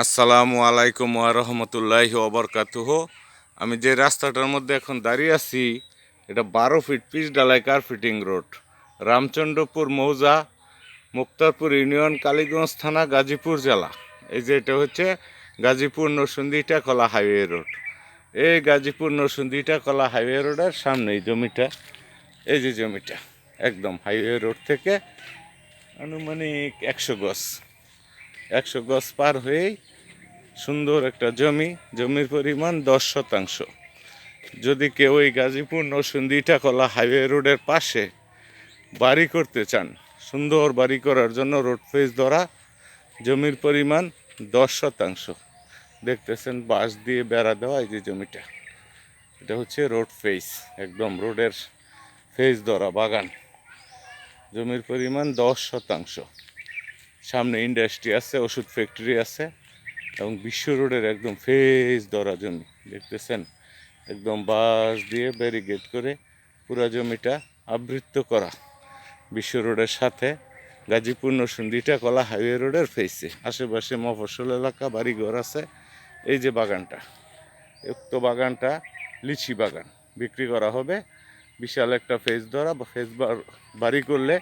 আসসালামু আলাইকুম রহমতুল্লাহি ওবরকাতুহ আমি যে রাস্তাটার মধ্যে এখন দাঁড়িয়ে আছি, এটা বারো ফিট পিচ ডালাই কার্পেটিং রোড। রামচন্দ্রপুর মৌজা, মুক্তারপুর ইউনিয়ন, কালীগঞ্জ থানা, গাজীপুর জেলা। এই যে এটা হচ্ছে গাজীপুর নরসুন্দিটা কলা হাইওয়ে রোড। এই গাজীপুর নরসুন্দিটা কলা হাইওয়ে রোডের সামনে এই জমিটা। এই যে জমিটা, একদম হাইওয়ে রোড থেকে আনুমানিক একশো গজ। একশো গজ পার হয়েই সুন্দর একটা জমি, জমির পরিমাণ দশ শতাংশ। যদি কেউ এই গাজীপুর নরসুন্দিটা কলা হাইওয়ে রোডের পাশে বাড়ি করতে চান, সুন্দর বাড়ি করার জন্য রোড ফেস ধরা, জমির পরিমাণ দশ শতাংশ। দেখতেছেন বাঁশ দিয়ে বেড়া দেওয়া এই যে জমিটা। এটা হচ্ছে রোড ফেস, একদম রোডের ফেস ধরা বাগান। জমির পরিমাণ দশ শতাংশ। সামনে ইন্ডাস্ট্রি আছে, ওষুধ ফ্যাক্টরি আছে এবং বিশ্ব রোডের একদম ফেস ধরা জমি, দেখতেছেন? একদম বাঁশ দিয়ে ব্যারিগেড করে পুরা জমিটা আবৃত্ত করা। বিশ্ব রোডের সাথে গাজীপুর নরসুন্দিটা কলা হাইওয়ে রোডের ফেসে আশেপাশে মফস্বল এলাকা, বাড়িঘর আছে। এই যে বাগানটা, উক্ত বাগানটা লিচি বাগান। বিক্রি করা হবে। বিশাল একটা ফেস ধরা ফেস বাড়ি করলে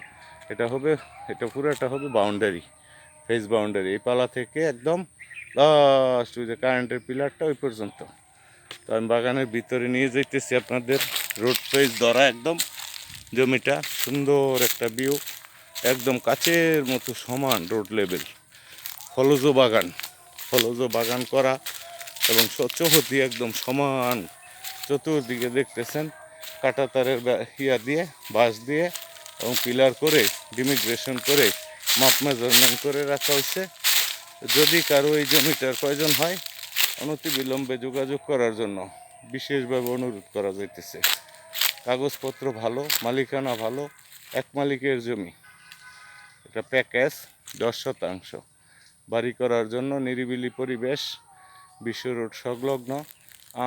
এটা হবে, এটা পুরো পুরোটা হবে বাউন্ডারি ফেস বাউন্ডারি এই পালা থেকে একদম লাস্ট ওই যে কারেন্টের পিলারটা ওই পর্যন্ত। তো আমি বাগানের ভিতরে নিয়ে যেতেছি আপনাদের রোড ফেস ধরা একদম জমিটা, সুন্দর একটা ভিউ একদম কাছের মতো সমান রোড লেভেল ফলজ বাগান ফলজ বাগান করা এবং চৌহতি একদম সমান। চতুর্দিকে দেখতেছেন, কাটা তারের ব্যা- ইয়া দিয়ে, বাঁশ দিয়ে এবং পিলার করে ডিমিগ্রেশন করে মাপ মেজারমেন্ট করে রাখা হয়েছে যদি কারও এই জমিটার প্রয়োজন হয় অনতি বিলম্বে যোগাযোগ করার জন্য বিশেষভাবে অনুরোধ করা যাইতেছে। কাগজপত্র ভালো, মালিকানা ভালো, এক মালিকের জমি। এটা প্যাকেজ, দশ শতাংশ। বাড়ি করার জন্য নিরিবিলি পরিবেশ, বিশ্ব রোড সংলগ্ন,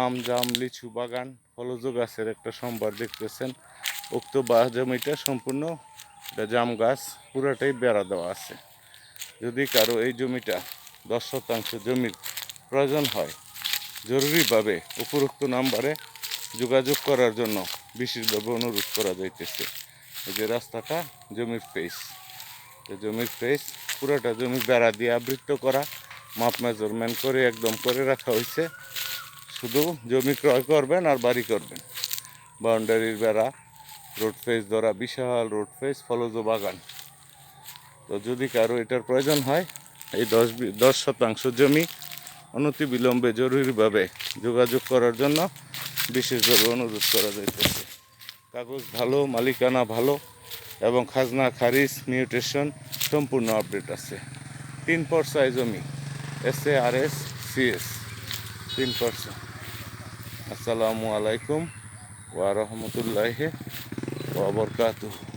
আম, জাম, লিচু বাগান, ফলজ গাছের একটা সম্ভার দেখতেছেন। উক্ত বা জমিটা সম্পূর্ণ এটা জাম গাছ, পুরাটাই বেড়া দেওয়া আছে। যদি কারও এই জমিটা দশ শতাংশ জমির প্রয়োজন হয়, জরুরিভাবে উপরোক্ত নাম্বারে যোগাযোগ করার জন্য বিশেষভাবে অনুরোধ করা যাইতেছে। এই যে রাস্তাটা, জমির ফেস জমির ফেস পুরোটা জমি বেড়া দিয়ে আবৃত্ত করা, মাপ মেজারমেন্ট করে একদম করে রাখা হয়েছে। শুধু জমি ক্রয় করবেন আর বাড়ি করবেন। বাউন্ডারির বেড়া রোড ফেস ধরা বিশাল রোড ফেস ফলজ বাগান। তো যদি কারও এটার প্রয়োজন হয়, এই দশ দশ শতাংশ জমি অনতি বিলম্বে জরুরিভাবে যোগাযোগ করার জন্য বিশেষভাবে অনুরোধ করা যাইতেছে। কাগজ ভালো, মালিকানা ভালো এবং খাজনা, খারিজ মিউটেশন সম্পূর্ণ আপডেট আছে। তিন পর্সায় জমি S A R S CS তিন পর্সা। আসসালামু আলাইকুম ওয়া রহমতুল্লাহি ওয়া বারাকাতুহু